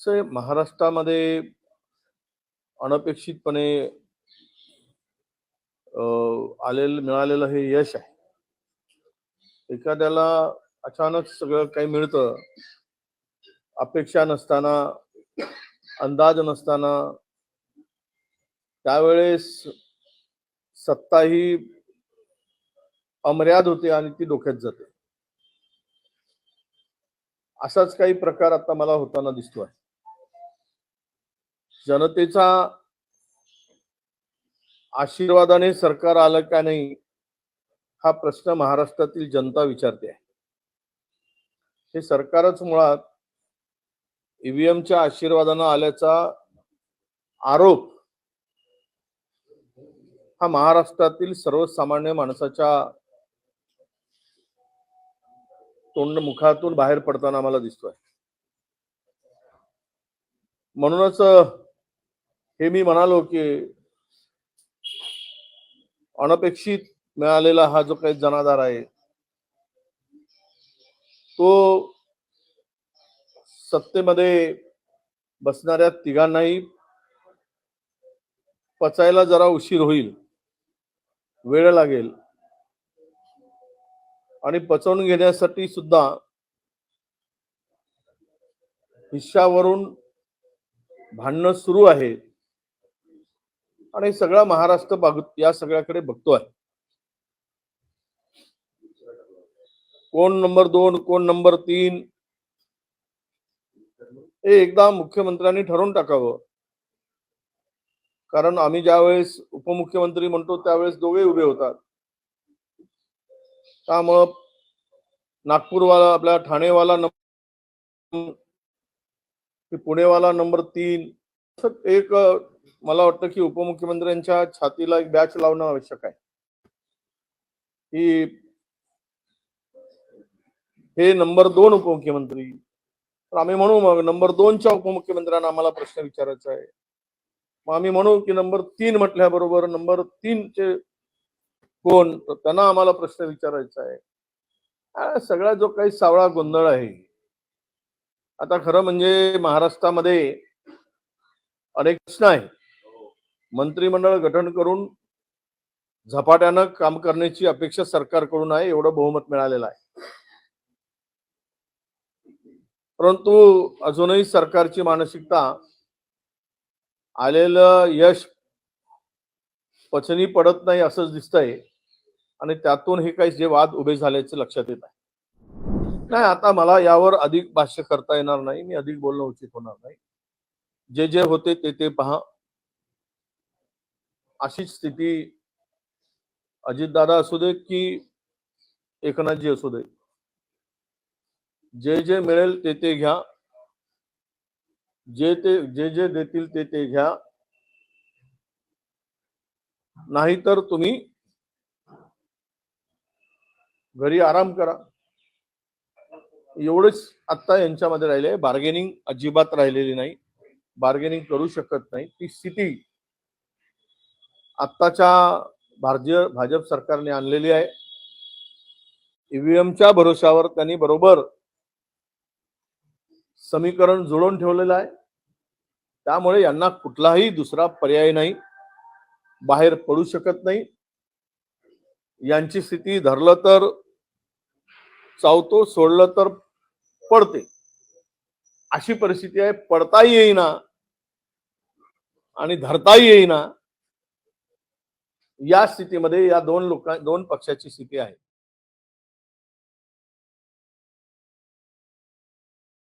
से महाराष्ट्रामध्ये अनपेक्षितपणे आलेलं मिळालेलं हे यश आहे. एखाद्याला अचानक सगळं काही मिळतं अपेक्षा नसताना अंदाज नसताना त्यावेळेस सत्ता ही अमर्याद होते आणि ती डोक्यात जाते. असाच काही प्रकार आता मला होताना दिसतोय. जनतेचा आशीर्वादाने सरकार आलं का नाही हा प्रश्न महाराष्ट्रातील जनता विचारते. आहे हे सरकारच मुळात ईव्हीएमच्या आशीर्वादानं आल्याचा आरोप हा महाराष्ट्रातील सर्वसामान्य माणसाच्या तोंड मुखातून बाहेर पडताना आम्हाला दिसतोय. म्हणूनच हे मी म्हणालो की अनपेक्षित मिळालेला हा जो काही जनाधार आहे तो सत्तेमध्ये बसणाऱ्या तिघांनाही पचायला जरा उशीर होईल वेळ लागेल. आणि पचवून घेण्यासाठी सुद्धा हिश्शावरून भांडणं सुरू आहे. आणि सगळा महाराष्ट्र बाग या सगळ्याकडे बघतोय कोण नंबर दोन कोण नंबर तीन? हे एकदा मुख्यमंत्र्यांनी ठरवून टाकावं. कारण आम्ही ज्यावेळेस उपमुख्यमंत्री म्हणतो त्यावेळेस दोघे उभे होतात. त्यामुळं नागपूरवाला आपला ठाणेवाला नंबर पुणेवाला नंबर तीन एक मला वाटतं की उपमुख्यमंत्र्यांच्या छातीला एक बॅच लावणं आवश्यक आहे. की हे नंबर दोन उपमुख्यमंत्री. तर आम्ही म्हणू मग नंबर दोनच्या उपमुख्यमंत्र्यांना आम्हाला प्रश्न विचारायचा आहे. मग आम्ही म्हणू की नंबर तीन म्हटल्याबरोबर नंबर तीनचे कोण तर त्यांना आम्हाला प्रश्न विचारायचा आहे. सगळा जो काही सावळा गोंधळ आहे. आता खरं म्हणजे महाराष्ट्रामध्ये अनेक प्रश्न आहे मंत्रिमंडळ गठन करून झपाट्यानं काम करण्याची अपेक्षा सरकारकडून आहे एवढं बहुमत मिळालेलं आहे. परंतु अजूनही सरकारची मानसिकता आलेलं यश पचनी पडत नाही असंच दिसतंय आणि त्यातून हे काही जे वाद उभे झाल्याचे लक्षात येत आहे. नाही आता मला यावर अधिक भाष्य करता येणार नाही मी अधिक बोलणं उचित होणार नाही. जे जे होते ते ते पहा. अशीच स्थिती अजितदादा असू दे की एकनाथजी असू दे. जे जे मिळेल ते ते घ्या. जे ते जे जे देतील ते ते घ्या. नाहीतर तुम्ही घरी आराम करा. एवढंच आत्ता यांच्यामध्ये राहिले. बार्गेनिंग अजिबात राहिलेली नाही. बार्गेनिंग करू शकत नाही. ती स्थिती आत्ताच्या भारतीय भाजप सरकारने आणलेली आहे. ईव्हीएमच्या भरोशावर त्यांनी बरोबर समीकरण जुळवून ठेवलेलं आहे. त्यामुळे यांना कुठलाही दुसरा पर्याय नाही. बाहेर पडू शकत नाही. यांची स्थिती धरलं तर चावतो सोडलं तर पडते. अशी परिस्थिती आहे. पडताही येईना आणि धरताही येईना. या स्थितीमध्ये या दोन लोकां दोन पक्षाची स्थिती आहे.